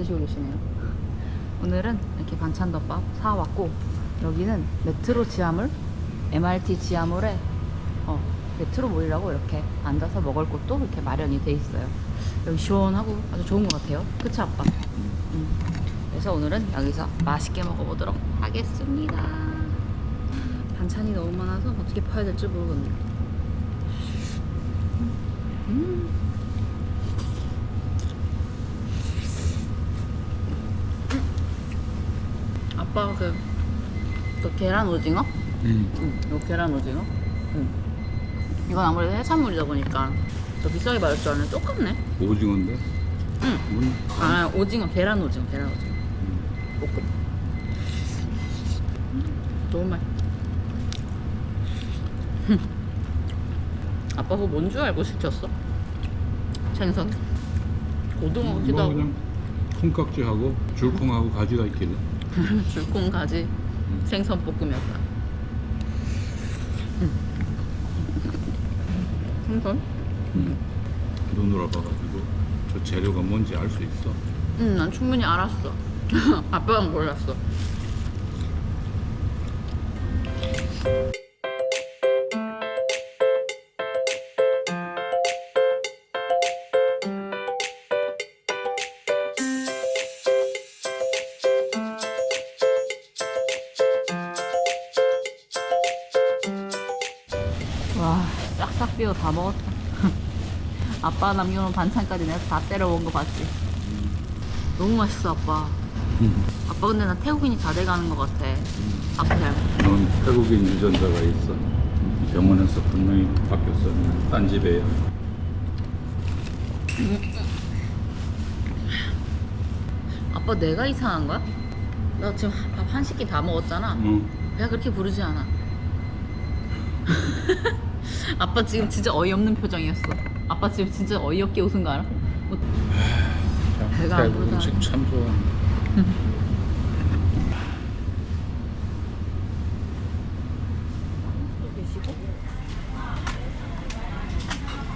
드시고 계시네요. 오늘은 이렇게 반찬덮밥 사왔고, 여기는 메트로 지하물, MRT 지하물에 어, 메트로몰이라고 이렇게 앉아서 먹을 곳도 이렇게 마련이 돼 있어요. 여기 시원하고 아주 좋은 것 같아요. 그치, 아빠? 음. 그래서 오늘은 여기서 맛있게 먹어보도록 하겠습니다. 반찬이 너무 많아서 어떻게 파야 될지 모르겠네요. 음. 아빠가 그, 그 계란 오징어? 음. 응, 이거 계란 오징어? 응. 이건 아무래도 해산물이다 보니까 더 비싸게 받을 줄 알았는데 똑같네. 오징어인데? 응. 음. 아, 오징어, 계란 오징어, 계란 오징어. 볶음. 음, 너무 맛있 아빠 그거 뭔 줄 알고 시켰어? 생선? 고등어 같기도 뭐 하고 그냥 콩깍지하고 줄콩하고 가지가 있길래 줄콩 가지 생선 볶음이었다. 음. 생선? 눈으로 봐가지고 저 재료가 뭔지 알 수 있어 응, 난 충분히 알았어. 아빠가 몰랐어. 싹싹 비워 다 먹었다. 아빠 남겨놓은 반찬까지 내가 다 때려 먹은 거 봤지? 너무 맛있어, 아빠. 아빠 근데 나 태국인이 다 돼가는 것 같아. 앞에. 넌 태국인 유전자가 있어 병원에서 분명히 바뀌었어 딴 집에야 아빠 내가 이상한 거야? 나 지금 밥 한 식기 다 먹었잖아. 응. 배가 그렇게 부르지 않아. 아빠 지금 진짜 어이없는 표정이었어. 아빠 지금 진짜 어이없게 웃은 거 알아? 뭐, 배가 안 부르다. 음식 참 좋아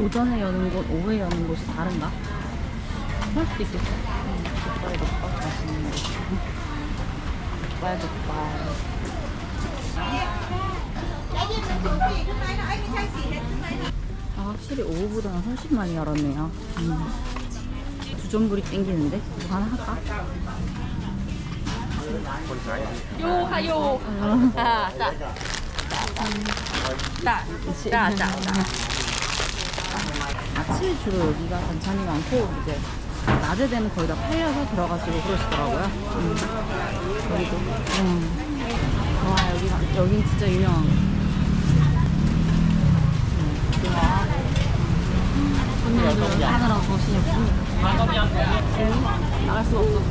오전에 여는 곳, 오후에 여는 곳이 다른가? 그럴 수도 있겠다. 음, 족발, 족발 맛있는 거. 족발, 족발. 아, 확실히 오후보다는 훨씬 많이 열었네요. 음. 두전불이 땡기는데? 뭐 하나 할까? 요 하 요 아, 따. 따. 따, 따, 따. 아침에 주로 여기가 반찬이 많고 이제 낮에 되면 거의 다 팔려서 들어가시고 그러시더라고요. 음. 여기도. 음. 와 여기가 여긴 진짜 유명한. 거. 음, 좋아하고. 손님들 하느라고 정신이 없습니다. 음, 나갈 수가 없어.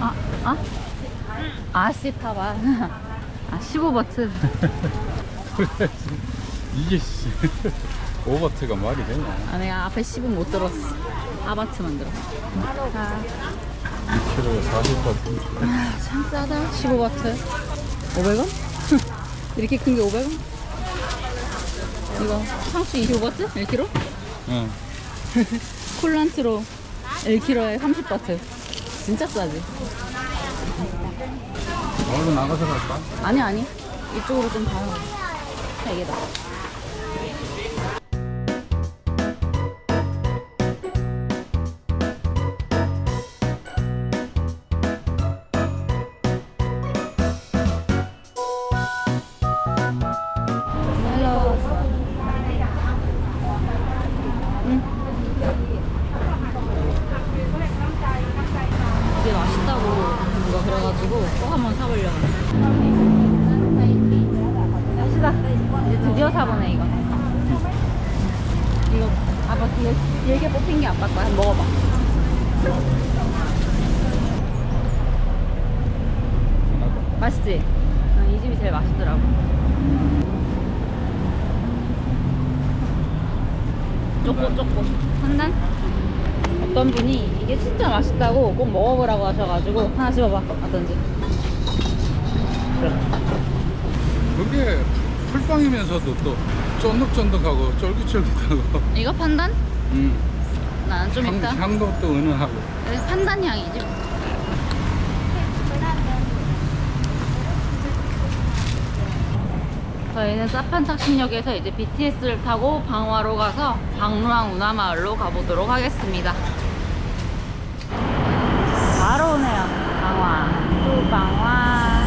아, 아? 아 씨 타봐. 아 15바트. 이게 씨 오버트가 말이 되냐 아, 내가 앞에 10은 못 들었어. 아바트만 들었어. 아, 2kg에 40바트 참 싸다. 15바트. 500원? 이렇게 큰 게 500원? 이거 상추 25바트? 1kg? 응. 콜란트로 1kg에 30바트. 진짜 싸지? 얼른 나가서 갈까? 아니, 아니. 이쪽으로 좀 가요. 이게 나. 꼭 먹어보라고 하셔가지고 하나 씹어봐. 어떤지. 그게 풀빵이면서도 또 쫀득쫀득하고 쫄깃쫄깃하고 이거 판단? 음. 나는 좀 향, 이따. 향도 또 은은하고 네, 판단 향이지. 저희는 사판탁신역에서 이제 BTS를 타고 방화로 가서 방루항 운하마을로 가보도록 하겠습니다. 바로 오네요. 방화. 또 방화.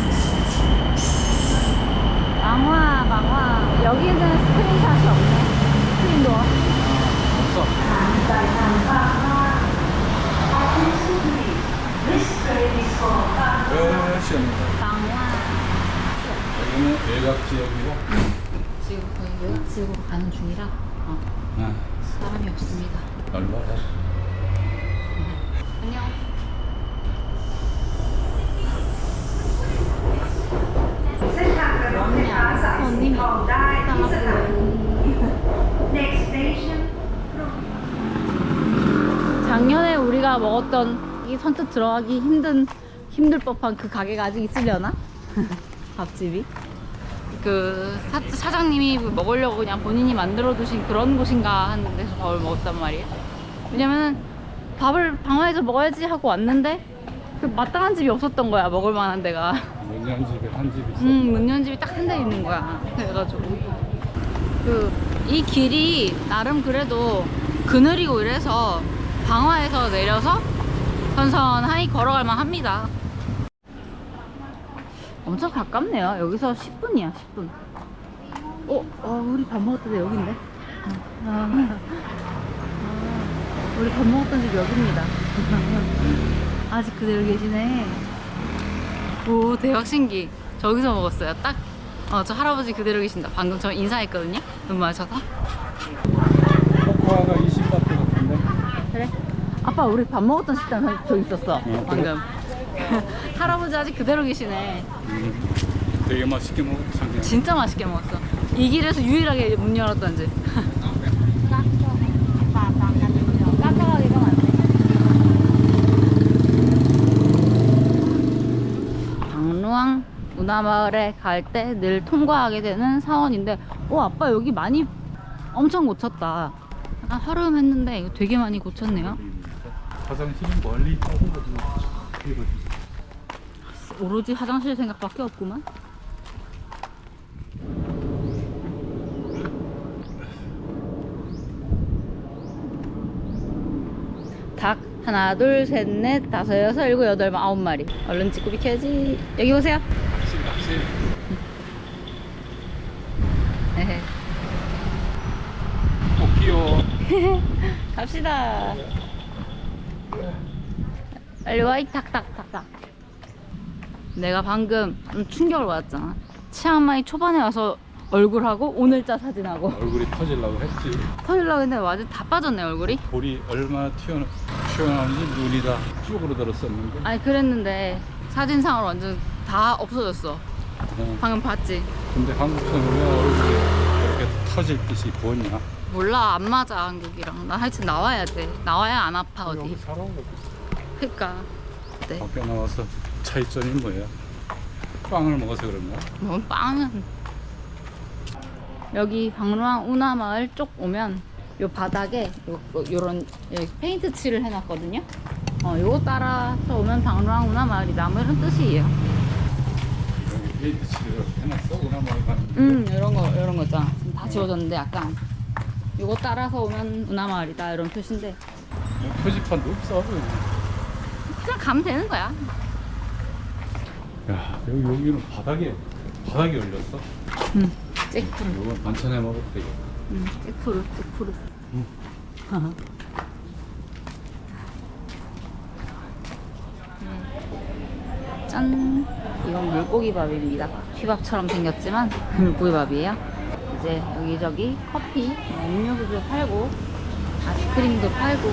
방화, 방화. 여기는 스크린샷이 없네. 스크린도어. 없어 그렇습니다 방화. 여기는 외곽 지역이고 지금 거의 외곽 지역으로 가는 중이라 어, 아, 사람이 없습니다. 얼마나 안녕. 손님이 Next station, 먹었던 이 선뜻 들어가기 힘든 힘들 법한 그 가게가 아직 있으려나? 밥집이? 그 사, 사장님이 먹으려고 그냥 본인이 만들어 두신 그런 곳인가 하는 데서 밥을 먹었단 말이에요. 왜냐면은 밥을 방화에서 먹어야지 하고 왔는데 그 마땅한 집이 없었던 거야 먹을 만한 데가. 문양 집에 한집 있어 음, 문연 집이 딱 한 대 있는 거야. 그래가지고 그 이 길이 나름 그래도 그늘이고 이래서 방화에서 내려서 선선하게 걸어갈 만 합니다. 엄청 가깝네요. 여기서 10분이야, 10분. 어, 어 우리 밥 먹었던 데 여긴데. 아, 아, 우리 밥 먹었던 집 여기입니다. 아직 그대로 계시네. 오 대박 신기 저기서 먹었어요 딱 어, 저 할아버지 그대로 계신다 방금 저 인사했거든요 눈 마셔서 코코아가 20바트 같은데 그래? 아빠 우리 밥 먹었던 식당 저- 저기 있었어. 그래? 방금. 할아버지 아직 그대로 계시네. 음, 되게 맛있게 먹었잖아요 진짜 맛있게 먹었어. 이 길에서 유일하게 문 열었던 집 깜깜하기가 많네 방루항 문화마을에 갈 때 늘 통과하게 되는 사원인데 오 아빠 여기 많이 엄청 고쳤다 약간 허름했는데 이거 되게 많이 고쳤네요. 화장실은 멀리 그리고. 오로지 화장실 생각밖에 없구만. 닭 하나 둘 셋 넷 다섯 여섯 일곱 여덟 아홉 마리. 얼른 찍고 비켜야지. 여기 보세요. 낚시 낚시 에헤. 꼭 귀여워 갑시다. 빨리 와이 탁탁탁탁. 내가 방금 좀 충격을 받았잖아. 치앙마이 초반에 와서 얼굴하고 오늘자 사진하고. 얼굴이 터질라고 했지. 터질라 근데 완전 다 빠졌네 얼굴이? 볼이 얼마나 튀어나, 튀어나오는지 눈이 다 쭈그러 들었었는데. 아니 그랬는데 사진상으로 완전 다 없어졌어. 어, 방금 봤지? 근데 한국에서는 왜 얼굴이 이렇게 터질 듯이 보냐 몰라 안 맞아 한국이랑. 나 하여튼 나와야 돼. 나와야 안 아파 어디. 살아 그니까. 네. 밖에 나와서 차이점이 뭐야? 빵을 먹어서 그런가 뭐 빵은. 여기 방루항 운하마을 쪽 오면 요 바닥에 요, 요런 여기 페인트 칠을 해놨거든요. 어 요거 따라서 오면 방루항 운하마을이다 뭐 이런 뜻이에요. 여기 페인트 칠을 해놨어? 우나마을 가는데 음 이런 거 이런 거 있잖아 지금 다 지워졌는데 약간 요거 따라서 오면 운하마을이다 이런 표시인데. 뭐 표지판도 없어. 그냥 가면 되는 거야. 야 여기 여기는 바닥에 바닥에 올렸어. 음 잭프루. 이건 반찬해 먹어도 되겠다. 음 잭프루 잭프루. 음. 음. 짠. 이건 물고기 밥입니다. 휘밥처럼 생겼지만 물고기 밥이에요 이제 여기저기 커피 뭐 음료수도 팔고 아이스크림도 팔고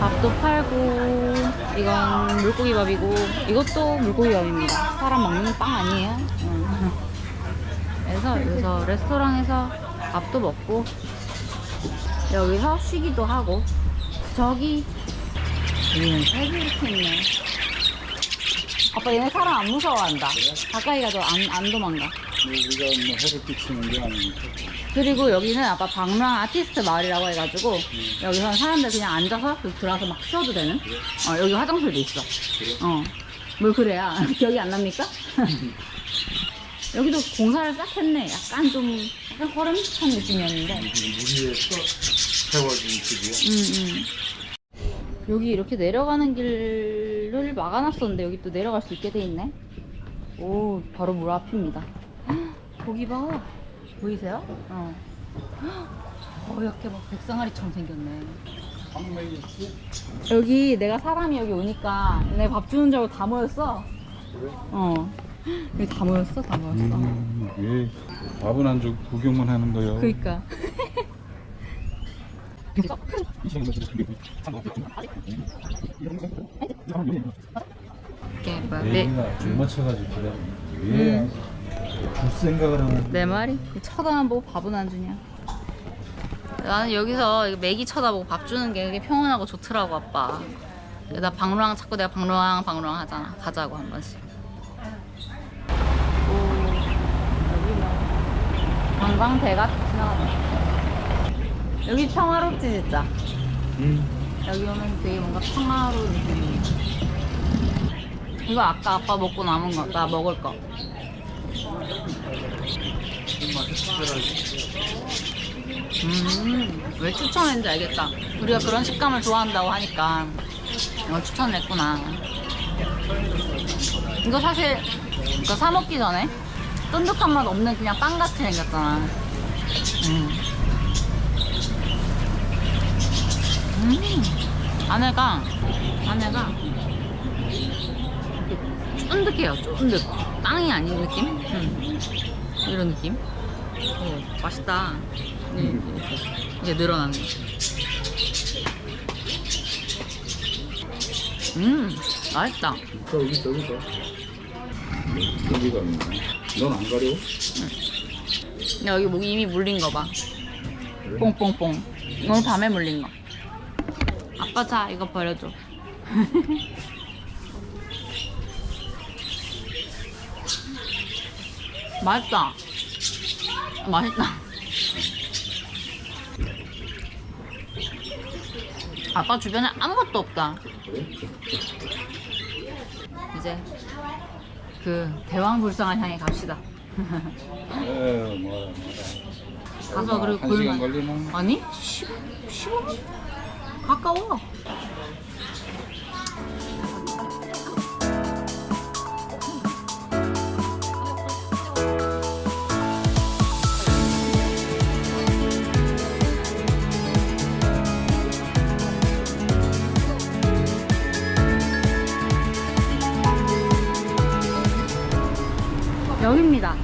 밥도 팔고 이건 물고기 밥이고 이것도 물고기 밥입니다. 사람 먹는 빵 아니에요? 응. 그래서 여기서 레스토랑에서 밥도 먹고 여기서 쉬기도 하고 저기 여기는 색이 이렇게 있네. 아빠 얘네 사람 안 무서워한다. 가까이 가도 안, 안 도망가. 뭐 우리가 뭐 해를 끼치는 게 아니니까. 그리고 여기는 아까 박람 아티스트 마을이라고 해가지고 여기서 사람들 그냥 앉아서 여기 들어와서 막 쉬어도 되는 어, 여기 화장실도 있어 어. 뭘 그래야 기억이 안 납니까? 여기도 공사를 싹 했네 약간 좀 약간 허름한 느낌이었는데 물 위에서 세워진 집이야. 음, 음. 여기 이렇게 내려가는 길을 막아놨었는데 여기 또 내려갈 수 있게 돼 있네 오 바로 물 앞입니다 헉, 거기 봐 보이세요? 어. 헉, 어이렇게 막 백상아리처럼 생겼네? 여기 내가 사람이 여기 오니까 내가 밥 주는 줄 알고 다 모였어? 어 여기 다 모였어 다 모였어 음, 예. 밥은 안 주고 구경만 하는 거요. 그니까 이렇게 막 내, 줄 맞춰가지고. 왜? 줄 생각을 하는 내 말이? 쳐다만 보고 밥은 안 주냐? 나는 여기서 매기 쳐다보고 밥 주는 게 되게 평온하고 좋더라고 아빠. 나 방루랑 자꾸 내가 방루랑 방루랑 하잖아. 가자고 한 번씩. 오 여기 뭐. 관광대가 지나가네. 여기 평화롭지 진짜? 음. 여기 오면 되게 뭔가 평화로운 느낌이야 이거 아까 아빠 먹고 남은 거 나 먹을 거 음, 왜 추천했는지 알겠다. 우리가 그런 식감을 좋아한다고 하니까 이걸 추천을 했구나. 이거 사실 이거 사 먹기 전에 쫀득한 맛 없는 그냥 빵 같이 생겼잖아. 음. 음. 안에가 안에가 쫀득해요. 쫀득. 빵이 아닌 느낌? 음. 이런 느낌? 오, 맛있다. 이게, 이게 늘어나네. 음, 맛있다. 저기 저기 저. 여기가. 넌안 가려? 근데 여기 목 이미 물린 거 봐. 그래? 뽕뽕뽕. 오늘 밤에 물린 거. 아빠 자, 이거 버려줘. 맛있다. 맛있다. 아빠 주변에 아무것도 없다. 이제 그 대왕불상을 향해 갑시다. 에 뭐야 뭐야. 가서 그리고 한 시간 골만- 걸리나? 아니 10, 15분? 가까워. 여기입니다.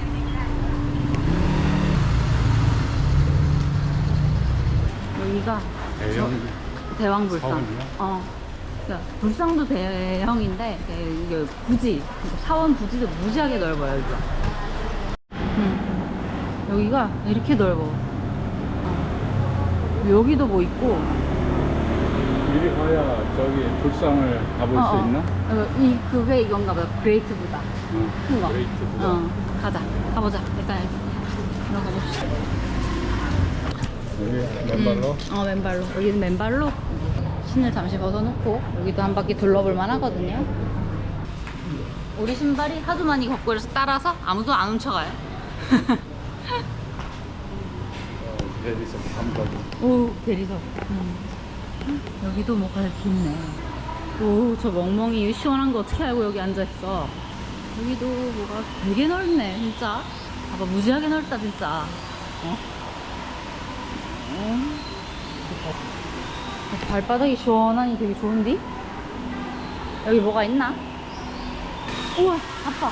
여기가 대형 대왕불상. 어. 그러니까 불상도 대형인데 이게 부지, 사원 부지도 무지하게 넓어요 여기가. 음. 여기가 이렇게 넓어. 어. 여기도 뭐 있고. 이리 가야 저기 불상을 가볼 어, 수 어. 있나? 어, 이 그게 이건가 보다. 그레이트 부다. 응. 큰 거. 어. 가자. 가보자. 일단 들어가 봅시다. 여기 맨발로? 음, 어 맨발로 여기는 맨발로 신을 잠시 벗어놓고 여기도 한 바퀴 둘러볼 만하거든요 우리 신발이 하도 많이 걷고 이래서 따라서 아무도 안 훔쳐가요 어, 대리석. 오 대리석 음. 여기도 뭐가 이렇게 있네 오 저 멍멍이 시원한 거 어떻게 알고 여기 앉아 있어 여기도 뭐가 되게 넓네 진짜 봐봐 무지하게 넓다 진짜 어? 어? 발바닥이 시원하니 되게 좋은디? 여기 뭐가 있나? 우와 아빠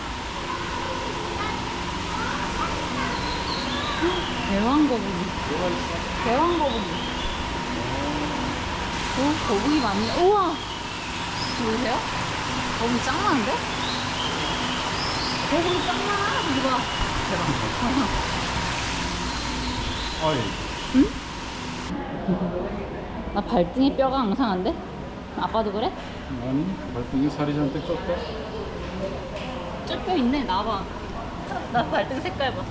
대왕거북이 대왕거북이 오, 거북이 많네. 우와! 보이세요? 거북이 짱 많은데? 거북이 짱 많아! 이거 봐. 대박. 아이, 나 발등에 뼈가 앙상한데? 아빠도 그래? 아니, 발등에 살이 잔뜩 쪘다. 쪄뼈 있네, 나와봐. 나 발등 색깔 봐.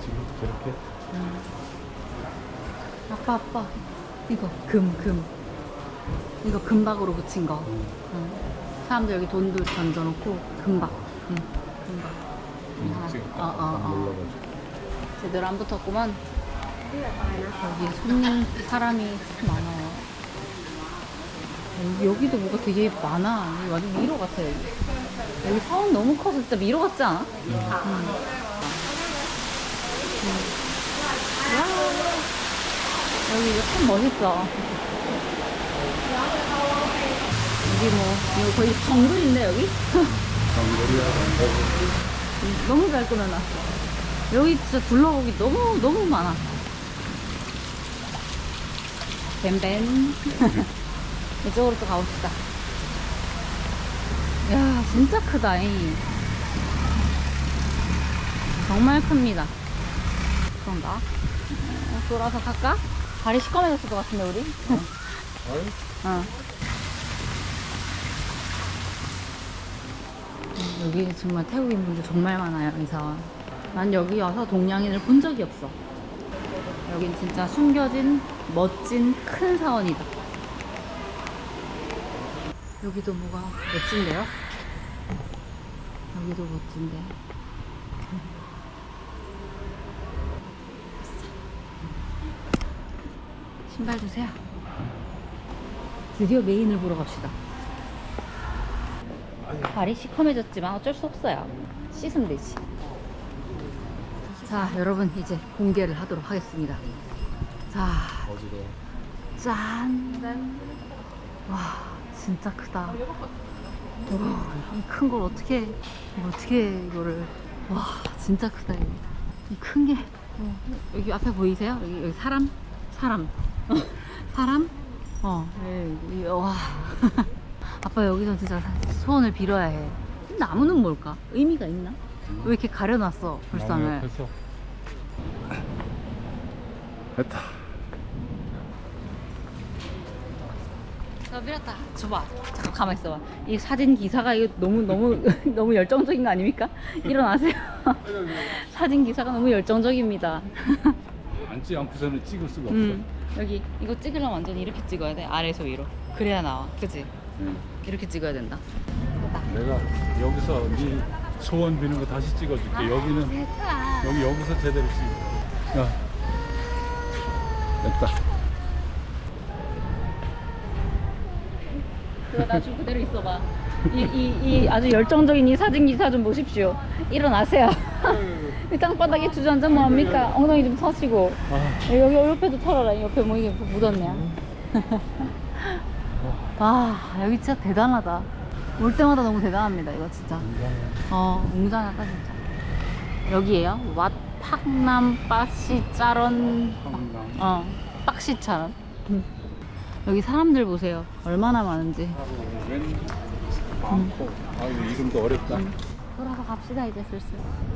지금 저렇게. 아빠, 아빠. 이거, 금, 금. 이거 금박으로 붙인 거. 응. 사람들 여기 돈도 던져놓고, 금박. 응, 금박. 하나. 지금 어, 어, 어. 몰라가지고. 제대로 안 붙었구만. 여기 손님 사람이 많아. 여기, 여기도 뭐가 되게 많아. 여기 완전 미로 같아, 여기. 여기 사원 너무 커서 진짜 미로 같지 않아? 응. 응. 와, 여기 이거 참 멋있어. 여기 뭐, 이거 거의 정글인데, 여기? 장거리야, 장거리. 너무 잘 꾸며놨어. 여기 진짜 둘러보기 너무, 너무 많아. 뱀뱀. 이쪽으로 또 가봅시다. 야, 진짜 크다, 이. 정말 큽니다. 그런가? 어, 돌아서 갈까? 발이 시꺼매졌을 것 같은데, 우리? 아이, 어. 음, 여기 정말 태국인 분들 정말 많아요, 이 사원. 난 여기 와서 동양인을 본 적이 없어. 여긴 진짜 숨겨진, 멋진, 큰 사원이다. 여기도 뭐가 멋진데요? 여기도 멋진데. 신발 주세요. 드디어 메인을 보러 갑시다. 발이 시커매졌지만 어쩔 수 없어요. 씻으면 되지. 자, 여러분 이제 공개를 하도록 하겠습니다. 자, 어지러워. 짠. 와, 진짜 크다. 큰 걸 어떻게 어떻게 이거를 와, 진짜 크다 이거. 이 큰 게. 어, 여기 앞에 보이세요? 여기, 여기 사람? 사람. 사람? 어, 예, 이- 와. 아빠 여기서 진짜 소원을 빌어야 해. 나무는 뭘까? 의미가 있나? 왜 이렇게 가려놨어, 불상을? 옆에서. 됐다. 나 밀었다. 줘봐. 잠깐 가만 있어봐. 이 사진 기사가 이거 너무 너무 너무 열정적인 거 아닙니까? 일어나세요. 사진 기사가 너무 열정적입니다. 앉지 않고서는 찍을 수가 없어. 음 여기 이거 찍으려면 완전 이렇게 찍어야 돼. 아래에서 위로. 그래야 나와. 그치? 네. 이렇게 찍어야 된다. 내가 여기서 네 소원 비는 거 다시 찍어줄게. 여기는 됐다. 여기 여기서 제대로 찍어. 야, 됐다. 그거 나중 그대로 있어봐. 이, 이, 이 아주 열정적인 이 사진 기사 좀 보십시오. 일어나세요. 이 땅바닥에 주저앉아 뭐합니까? 엉덩이 좀 서시고. 아, 여기 옆에도 털어라. 옆에 뭐 이게 묻었네. 와, 여기 진짜 대단하다. 올 때마다 너무 대단합니다. 이거 진짜. 어, 웅장하다 진짜. 여기에요? 왓 팍남 빠시 짜런. 어, 빡시차런. 여기 사람들 보세요. 얼마나 많은지. 하루 웬 많고. 아유 이름도 어렵다. 돌아서 갑시다 이제 슬슬.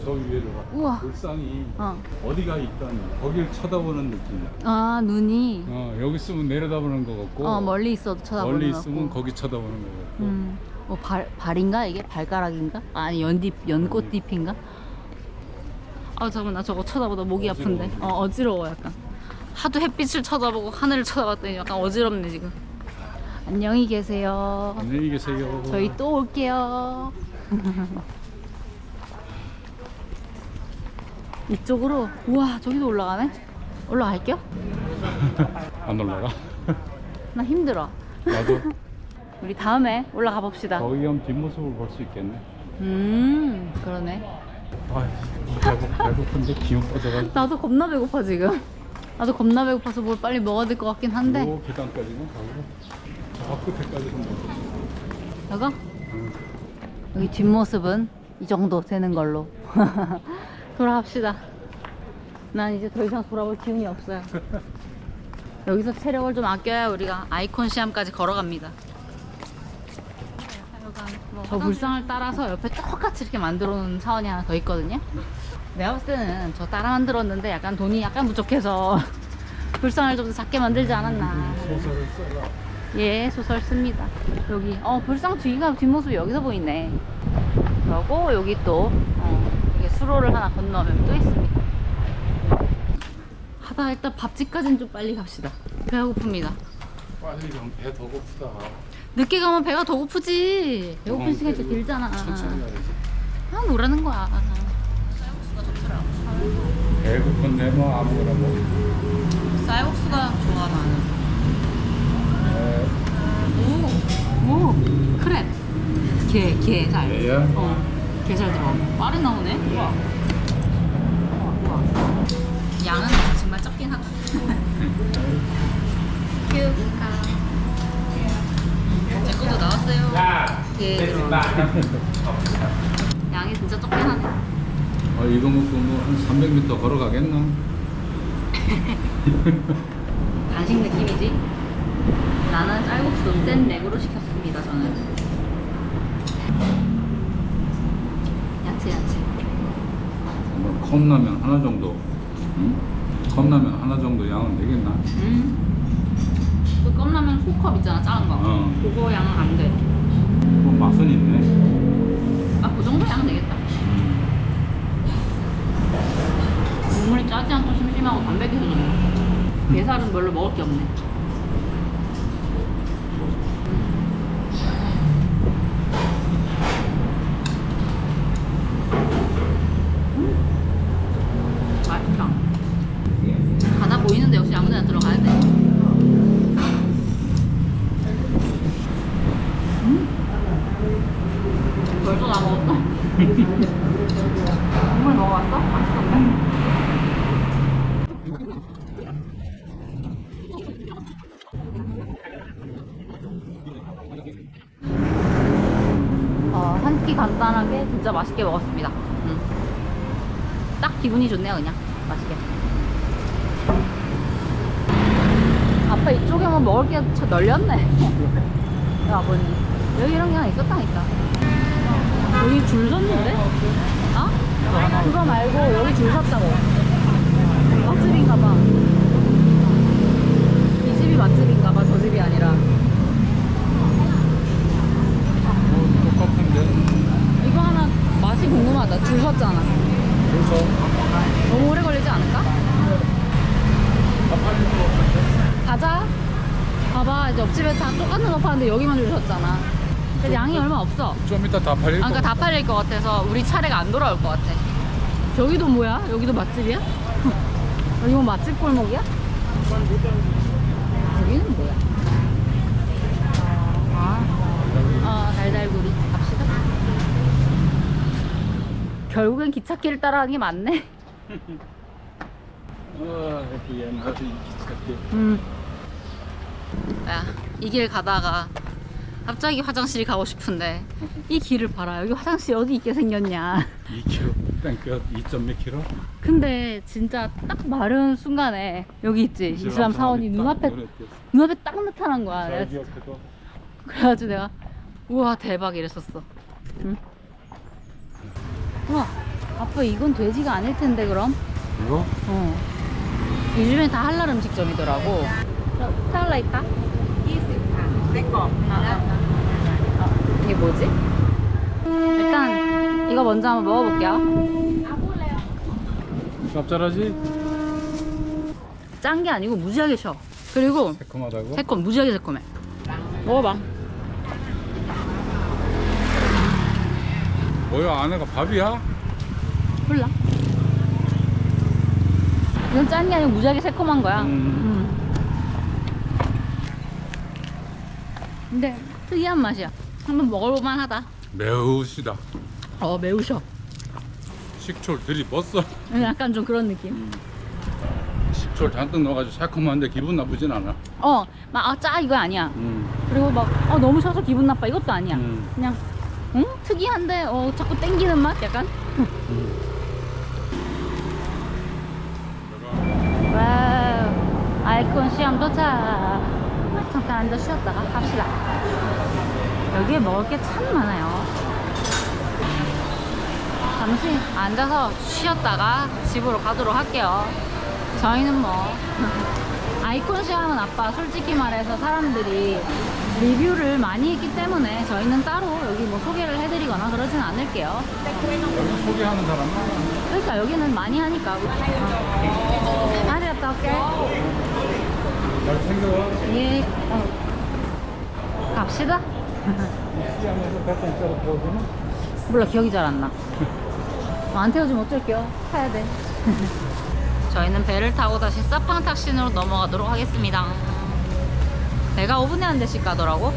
저 위에를 봐. 우와. 불상이 어. 어디가 있던 거길 쳐다보는 느낌이야. 아 눈이 어 여기 있으면 내려다보는 거 같고. 어 멀리 있어도 쳐다보는 멀리 것 있으면 같고. 거기 쳐다보는 거 같고. 음. 뭐 발, 발인가 이게? 발가락인가? 아니 연잎 연꽃잎인가? 아 잠깐 나 저거 쳐다보다 목이 아픈데 어지러워. 어 어지러워 약간 하도 햇빛을 쳐다보고 하늘을 쳐다봤더니 약간 어지럽네 지금 안녕히 계세요 안녕히 계세요. 저희 또 올게요 이쪽으로 우와 저기도 올라가네 올라갈게요? 안 올라가? 나 힘들어 나도 우리 다음에 올라가 봅시다 거기 가면 뒷모습을 볼 수 있겠네. 음 그러네 아, 배고, 배고픈데 기운 빠져가지고. 나도 겁나 배고파 지금. 나도 겁나 배고파서 뭘 빨리 먹어야 될 것 같긴 한데. 요 계단까지는 가고 저 끝에까지는 못. 이거? 응. 여기 뒷모습은 이 정도 되는 걸로 돌아갑시다. 난 이제 더 이상 돌아볼 기운이 없어요. 여기서 체력을 좀 아껴야 우리가 아이콘 시암까지 걸어갑니다. 저 불상을 따라서 옆에 똑같이 이렇게 만들어 놓은 사원이 하나 더 있거든요. 내가 봤을 때는 저 따라 만들었는데 약간 돈이 약간 부족해서 불상을 좀더 작게 만들지 않았나. 소설을 써라. 예, 소설 씁니다. 여기, 어, 불상 뒤가 뒷모습이 여기서 보이네. 그리고 여기 또, 수로를 하나 건너면 또 있습니다. 하다 일단 밥집까지는 좀 빨리 갑시다. 배가 고픕니다. 빨리 좀배더 고프다. 늦게 가면 배가 더 고프지. 배고픈 어, 시간이 진짜 길잖아. 천천히 가야지. 아, 노라는 거야. 쌀국수가 좋더라. 배고픈데 뭐 아무거나 먹. 쌀국수가 좋아, 나는. 네. 오, 오, 크랩. 게, 게살. 얘야? 어, 게살 들어. 빠르 나오네. 우와. 우와, 우와. 양은 정말 적긴 하다. 휴가. 제 것도 나왔어요. 게 들어. 양이 진짜 적긴 하네. 아 이거 먹고 뭐 한 300m 걸어가겠나? 간식 느낌이지? 나는 쌀국수 센 맥으로 시켰습니다, 저는. 야채, 야채. 뭐 컵라면 하나 정도. 응? 컵라면 하나 정도 양은 되겠나? 음. 그 껌라면 소컵 있잖아, 작은 거. 어. 그거 양은 안 돼. 뭐 맛은 있네. 아, 그 정도 양은 되겠다. 국물이 짜지 않고 심심하고 담백해서 좋네. 게살은 별로 먹을 게 없네. 진짜 맛있게 먹었습니다. 음. 딱 기분이 좋네요, 그냥. 맛있게. 아빠 이쪽에만 먹을 게저 널렸네. 야, 아버님. 여기 이런 게 하나 있었다니까. 여기 줄 섰는데? 어? 그거 말고 여기 줄 섰다고. 맛집인가 봐. 이 집이 맛집인가 봐, 저 집이 아니라. 뭐 똑같은데. 맛이 궁금하다. 줄 섰잖아. 그래서 너무 오래 걸리지 않을까? 가자. 봐봐, 이제 옆집에 다 똑같은 거 파는데 여기만 줄 섰잖아. 근데 양이 얼마 없어. 좀 이따 다 팔릴 아, 그러니까 다 팔릴 것 같아서 우리 차례가 안 돌아올 것 같아. 저기도 뭐야? 여기도 맛집이야? 여기 뭐 맛집 골목이야? 여기는 뭐야? 아, 아 달달구리 갑시다. 결국엔 기찻길을 따라가는 게 맞네. 음. 야, 이 길 가다가 갑자기 화장실 가고 싶은데 이 길을 봐라. 여기 화장실 어디 있게 생겼냐. 2km 땡볕 2.몇 km? 근데 진짜 딱 마른 순간에 여기 있지 이슬람 사원이 눈앞에 눈앞에 딱 나타난 거야. 내가 진짜- 그래가지고 내가 우와 대박 이랬었어. 응? 우와 아빠 이건 돼지가 아닐 텐데 그럼? 이거? 어. 요즘엔 다 할랄 음식점이더라고. 스타일라 있다? 20개. 이게 뭐지? 일단 이거 먼저 한번 먹어볼게요. 짭짤하지? 짠 게 아니고 무지하게 셔. 그리고 새콤하다고? 새콤 무지하게 새콤해. 먹어봐. 뭐야 안에가 밥이야? 몰라. 이건 짠 게 아니고 무지하게 새콤한 거야. 음. 음. 근데 특이한 맛이야. 한번 먹어볼만 하다. 매우 시다 어, 매우셔. 식초를 들이벗어 약간 좀 그런 느낌. 식초를 잔뜩 넣어가지고 새콤한데 기분 나쁘진 않아 어, 막, 아, 짜, 이거 아니야. 음. 그리고 막, 어, 너무 셔서 기분 나빠. 이것도 아니야. 음. 그냥 응? 특이한데 어 자꾸 땡기는 맛 약간. 와우 아이콘 시험 도착. 잠깐 앉아 쉬었다가 갑시다. 여기에 먹을 게 참 많아요. 잠시 앉아서 쉬었다가 집으로 가도록 할게요. 저희는 뭐 아이콘 시험은 아빠 솔직히 말해서 사람들이 리뷰를 많이 했기 때문에 저희는 따로 여기 뭐 소개를 해드리거나 그러진 않을게요. 여기 소개하는 사람은 그러니까 여기는 많이 하니까. 어. 다시 갔다 올게. 잘 챙겨와. 예. 어. 갑시다. 시장에서 보여주면 몰라 기억이 잘 안 나. 어, 안 태워주면 어쩔게요. 타야 돼. 저희는 배를 타고 다시 사팡탁신으로 넘어가도록 하겠습니다. 배가 5분에 한 대씩 가더라고.